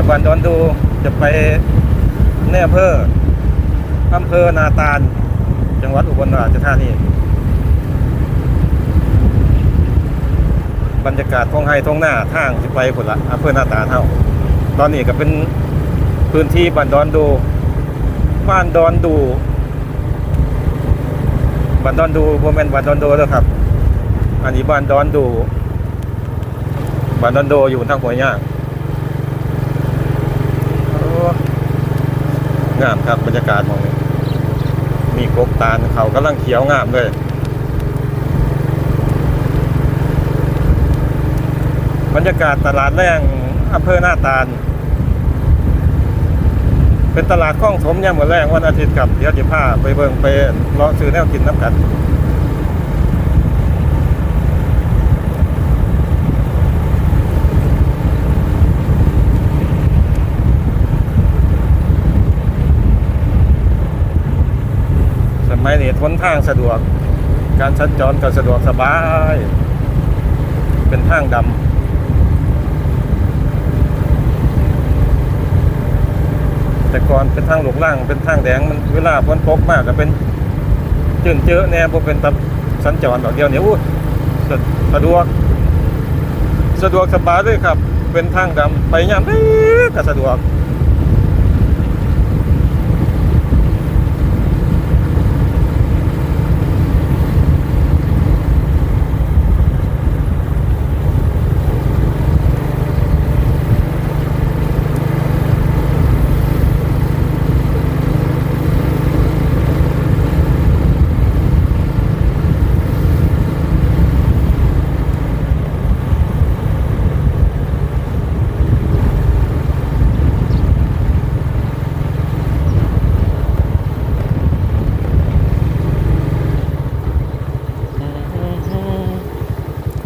จากบ้านดอนดูจะไปแน่อำเภออำเภอนาตาล จังหวัดอุบลราชธานี บรรยากาศท้องไห้ท้องหน้าทางที่ไปผลละอำเภอนาตาลเท่า ตอนนี้ก็เป็นพื้นที่บ้านดอนดู บ้านดอนดูบ้านดอนดูโมเมนบ้านดอนดูแล้วครับ อันนี้บ้านดอนดูบ้านดอนโดอยู่ทางหัวย่างโอ้ งามครับบรรยากาศมองนี้มีกบตาลเขากำลังเขียวงามเลยบรรยากาศตลาดแรงอำเภอหน้าตาล เป็นตลาดข้องสมยามมื้อแรงวันอาทิตย์ครับเดี๋ยวจะพาไปเบิ่งไปเลาะซื้อแนวกินน้ำกัน สมัยนี้ทนทางสะดวก การสัญจรก็สะดวกสบาย เป็นทางดำแต่ก่อนเป็นทางหลงล่างเป็นทางแดงมันเวลาฝนตกมากก็เป็นจืดเจอแน่บ่เป็นตับสัญจรดอกเดียวเนี่ยอู้สะสะดวก สะดวกสบายเลยครับ เป็นทางดำไปยามใดก็สะดวก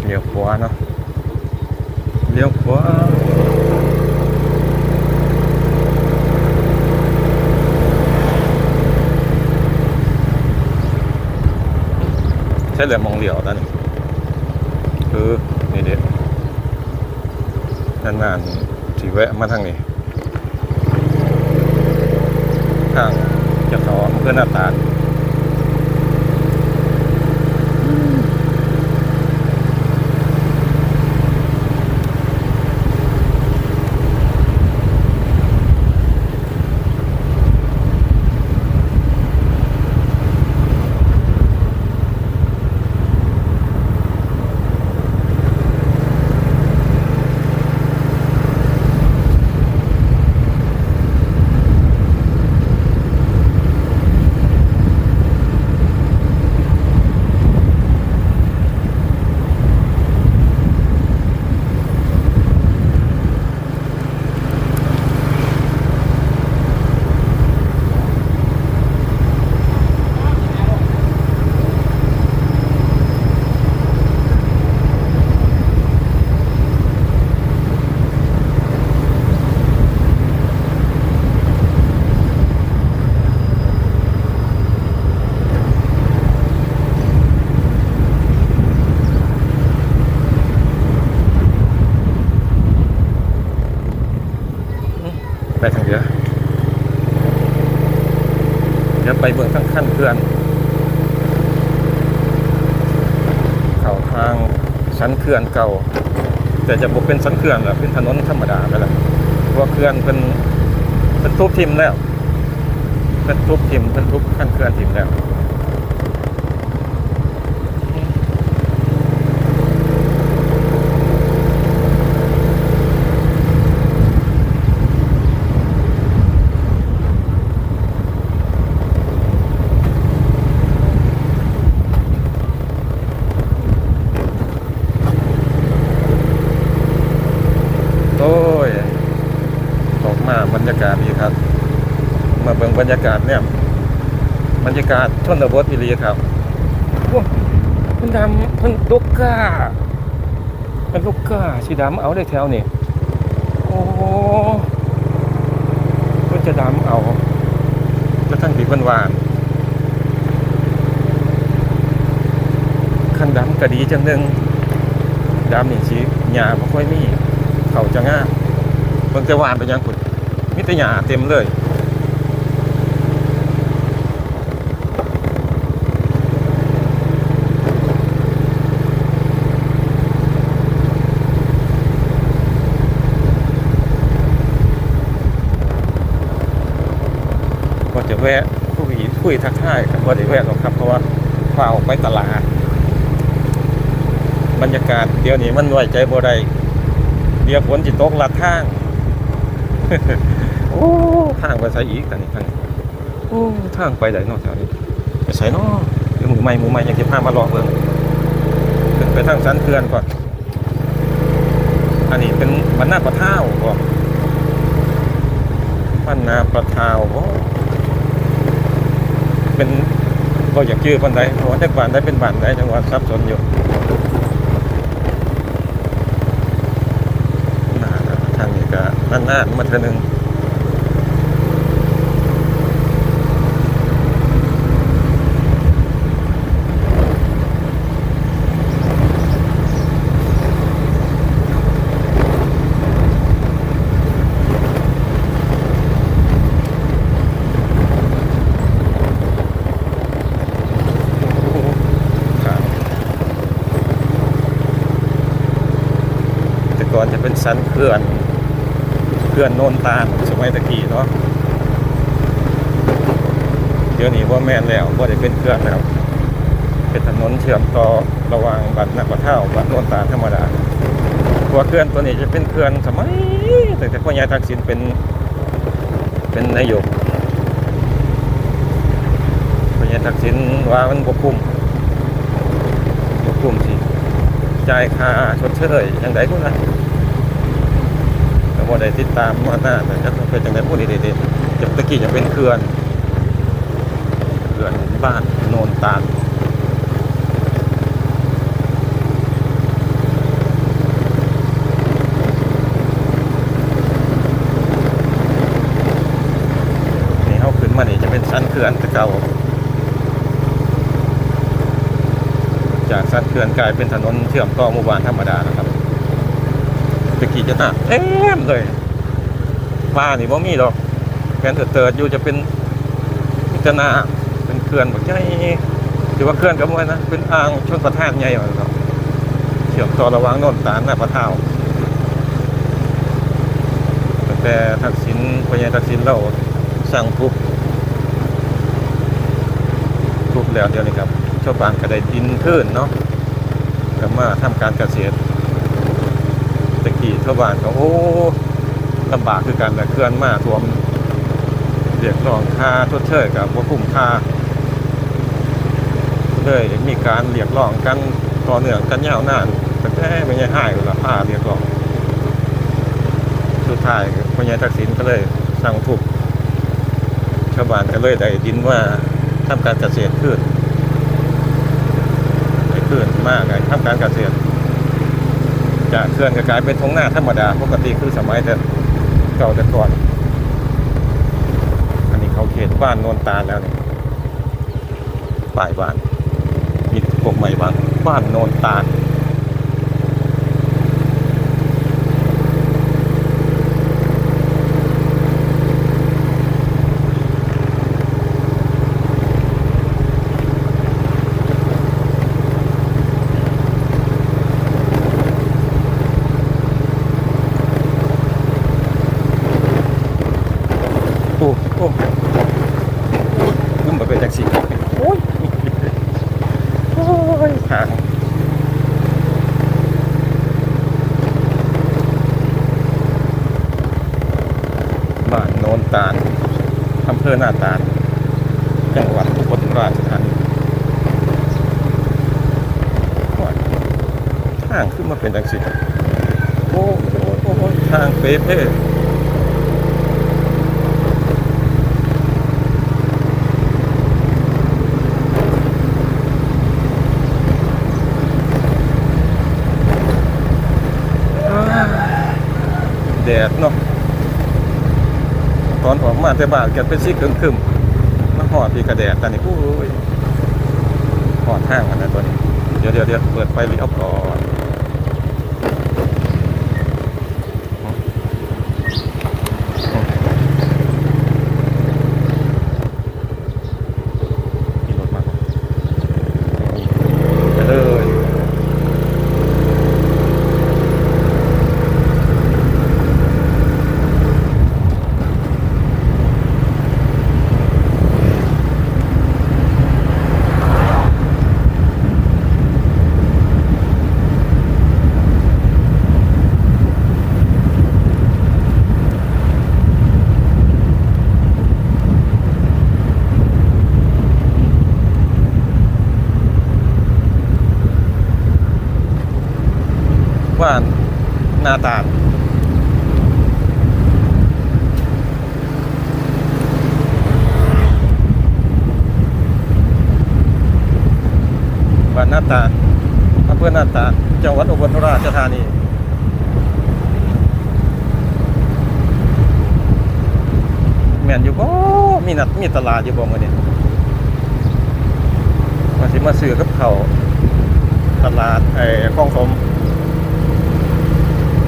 เลี้ยวขวาเนาะเลี้ยวขวา ใช่เลยมองเหลียวนั่นคือนี่เด็ดนานๆสีแวะมาทางนี้ทางจะขอเพื่อนหน้าตา ไปทางเหนือเดี๋ยวไปเบื้องข้างขั้นเพื่อน เข่าทางสันเขื่อนเก่า แต่จะบอกเป็นสันเขื่อนหรอเป็นถนนธรรมดาไปแล้วเพราะว่าเขื่อนเป็นเป็นทุบทิมแล้ว เป็นทุบทิมเป็นทุบขั้นเขื่อนทิมแล้ว โอ้ยตกมาบรรยากาศดีครับ มาเบิ่งบรรยากาศเนี่ย บรรยากาศชนบทอีหลีครับเพิ่นดำเพิ่นลูกก้าเป็นลูกก้าสีดำเอาได้แถวนี่โอ้เพิ่นจะดำเอาแล้วทั้งปีเพิ่นวานคันดำก็ดีจังหนึงดำนี่สิหญ้าบ่ค่อยมีเขาจะง่าเบิ่งแต่วานไปยังคุณมิตรหยาเต็มเลย แวะคุยคุยทักทายกันว่าได้แวะหรอกครับ เพราะว่าฟ้าออกไปตลาด บรรยากาศเดี๋ยวนี้มันไว้ใจบ่ได้เดี๋ยวฝนจิตกลัดทางโอ้ทางไปใส่อีกแต่นี่ทางโอ้ทางไปไหนเนอกแถวนี้ไปใส่นอเดี๋ยวหมูใหม่หมูใหม่ยังจะพามาลองเบิ่งขึ้นไปทางสันเขื่อนก่อนอันนี้เป็นบรรณาประท่าวก่อนบรรณาประท่าวบ่ เป็นก็อยากชื่อปันใดเพราะว่าแต่บ้านได้เป็นบ้านได้จังหวัดซับสนอยู่ทางนี้ก็นานๆมาเทื่อหนึงครับแต่ก่อนจะเป็นสันเขื่อนเขื่อนโนนตาล ทีเนาะเดี๋ยวนี้ว่าแม่นแล้วว่าได้เป็นเขื่อนแล้ว เป็นถนนเชื่อมต่อระหว่างบัดนักบัดเท่าบัดโนนตาธรรมดาตัวเขื่อนตัวนี้จะเป็นเขื่อนสมัยตั้งแต่พ่อใหญ่ทักษิณเป็นเป็นนายกพ่อใหญ่ทักษิณว่ามันบกคุ้มบกคุ้มสิจ่ายค่าชดเชยอย่างไรก็นะ แต่ได้ติดตามมาหน้าแต่จะเป็นอย่างไรพูดดีๆจะตะกี้จะเป็นเขื่อนเขื่อนบ้านโนนตาลนี่เขาขึ้นมานี่จะเป็นสั้นเขื่อนต่เกาจากสั้นเขื่อนกลายเป็นถนนเชื่อมต่อหมู่บ้านธรรมดานะครับ ตะกี้จะหนาเต็มเลยมานี่บ่มีหรอกแผนเติร์ดอยู่จะเป็นมิตนาเป็นเขื่อนแบบใหญ่ถือว่าเขื่อนกับมวยนะ เป็นอ่างชนประทานใหญ่มาครับเชื่อมต่อระหว่างโนนตาลหน้าพระเท้าแต่ทักษิณพญาทักษิณเราสั่งทุบทุบแล้วเดียวนี้ครับชาวบ้านก็ได้ดินขึ้นเนาะก็มาทำการเกษตร ตะกี้ชาวบ้านก็โอ้ลำบากคือกันแต่เคลื่อนมาท่วมเรียกร้องค่าทดเชยกับว่าคุ้มค่าเลยมีการเรียกร้องกันต่อเนื่องกันยาวนานแต่แค่ไม่ใช่หายหรอกผ้าเรียกร้องสุดท้ายพญาทักษิณก็เลยสั่งทุบชาวบ้านก็เลยได้ดินว่าทำการเกษตรขึ้นได้ขึ้นมากเลยทำการเกษตร จากเคลื่อนกลายเป็นท้องหน้าธรรมดาปกติคือสมัยแต่เก่าแต่ก่อน อันนี้เขาเขตบ้านโนนตาลแล้วเนี่ยป่ายบ้านมีพวกใหม่บ้านบ้านโนนตาล โอ้โอ้นุ่มมาเป็นแท็กซี่โอ้ยโอ้ยทางบ้านโนนตาลอำเภอหน้าตาล จังหวัดอุบลราชธานีทางขึ้นมาเป็นแท็กซี่โอ้โหโอ้โหทางเป๊ะแดดเนาะตอนออกมาแต่บ้านแกเป็นสีครึมๆ หอดดีกระแดดตอนนี้โอ้ยหอดห้างกันนะตัวนี้ เดี๋ยวเดี๋ยวเดี๋ยวเปิดไฟเลี้ยวก่อน ตาอำเภอนาตาจังหวัดอุบลราชธานีแม่นอยู่บ่มีนัดมีตลาดอยู่บ่มื้อนี้มาสิมาซื้อกับเขาวตลาดไอ้คลองสม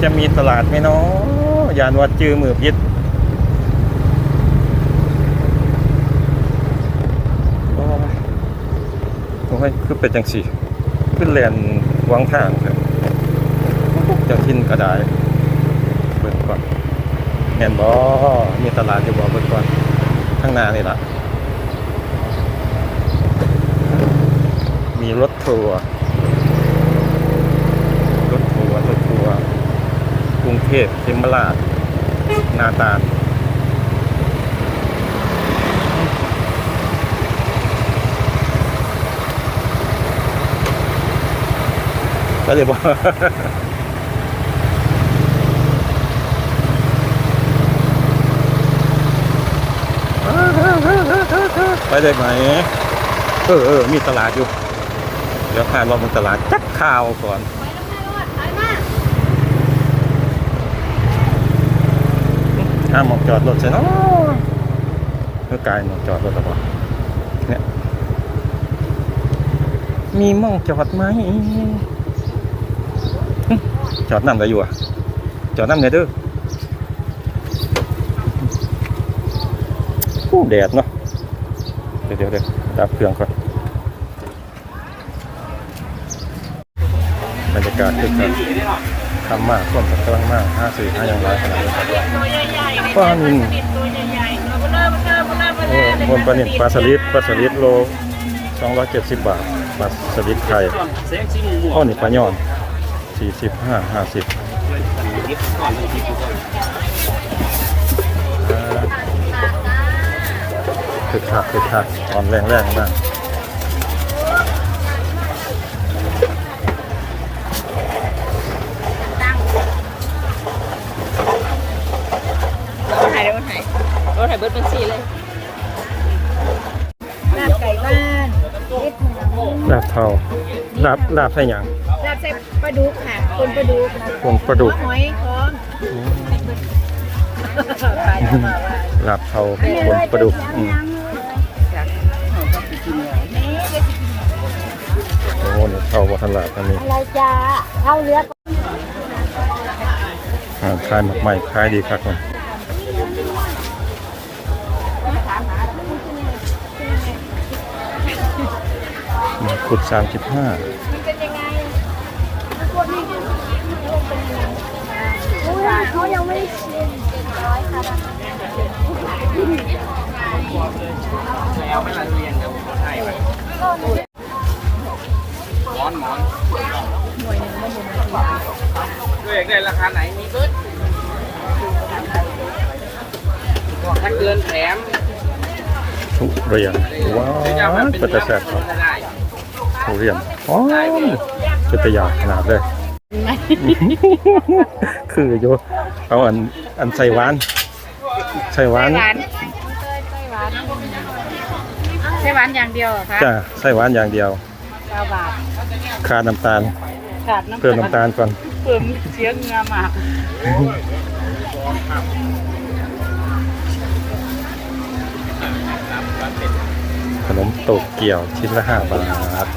จะมีตลาดไหมเนาะยานวัดจือมือพิษโอ้ยโอ้ยคือเป็นจังสี่ ขึ้นแลนวางทางเลยจังทินกระไดเบิ่งก่อนแม่นบ่มีตลาดอยู่บ่เบิ่งก่อนข้างหน้านี่ล่ะ มีรถทัวร์รถทัวร์รถทัวร์กรุงเทพสิมราชนาตาล ก็เลยบอกไปได้ไหม เออเออมีตลาดอยู่ เดี๋ยวพาเราไปตลาดจักข่าวก่อนห้ามหมองจอดรถใช่เนาะเมื่อกายหมองจอดรถหรือเปล่าเนี่ยมีหมองจอดไหมหึ จอดน้ำได้อยู่อะจอดน้ำไหนเด้อโอ้แดดเนาะเดี๋ยวเดี๋ยวเดี๋ยวดับเครื่องก่อนบรรยากาศคึกคักทำมากคนกำลังมากห้าสี่ห้าอย่างไรขนาดนี้ตัวใหญ่ๆเลยปลานิลตัวใหญ่ๆตัวเบลอเบลอเบลอเบลโอ้อบนปลานิลปลาสลิดปลาสลิดโลสองร้อยเจ็ดสิบบาทปลาสลิดไทยเสียงชิงหมวอ้อนี่ปลาย่อน สี่สิบห้าห้าสิบยิบก่อนเลยยิบก่อนคือคักคือคักอ่อนแรงแรงมากถ่ายได้รถไหนรถไหนเบิร์ดเป็นสีเลยลาบไก่บ้านลาบเทาลาบลาบใส่หยังลาบใส่ ปลาดุกค่ะคนปลาดุกพวงปลาดุก หอยของปลาจะมาว่าลาบเทาพวงปลาดุกอืมโอ้นี่เทาวัฒนลาบอันนี้อะไรจ้าเข้าเรืออ่าขายหมากใหม่ขายดีครับผมหมากขุดสามสิบห้า ยังไม่ชิมแล้วไม่ละเรียนเดี๋ยวผมให้ไว้หมอนหมอนด้วยอยากได้ราคาไหนมีเบิร์ดถ้าเกินแถมทุเรียนว้าวเป็นตะแซ่บครับทุเรียนอ๋อเป็นตะยาขนาดเลย คือโยเอาอันอันใส่หวานใส่หวานหวานใช่หวานอย่างเดียวเหรอคะจ้าใส่หวานอย่างเดียวเก้าบาทขาดน้ำตาลขาดน้ำเพิ่มน้ำตาลก่อนเพิ่มเสียเงือมากขนมโตเกียวชิ้นละห้าบาท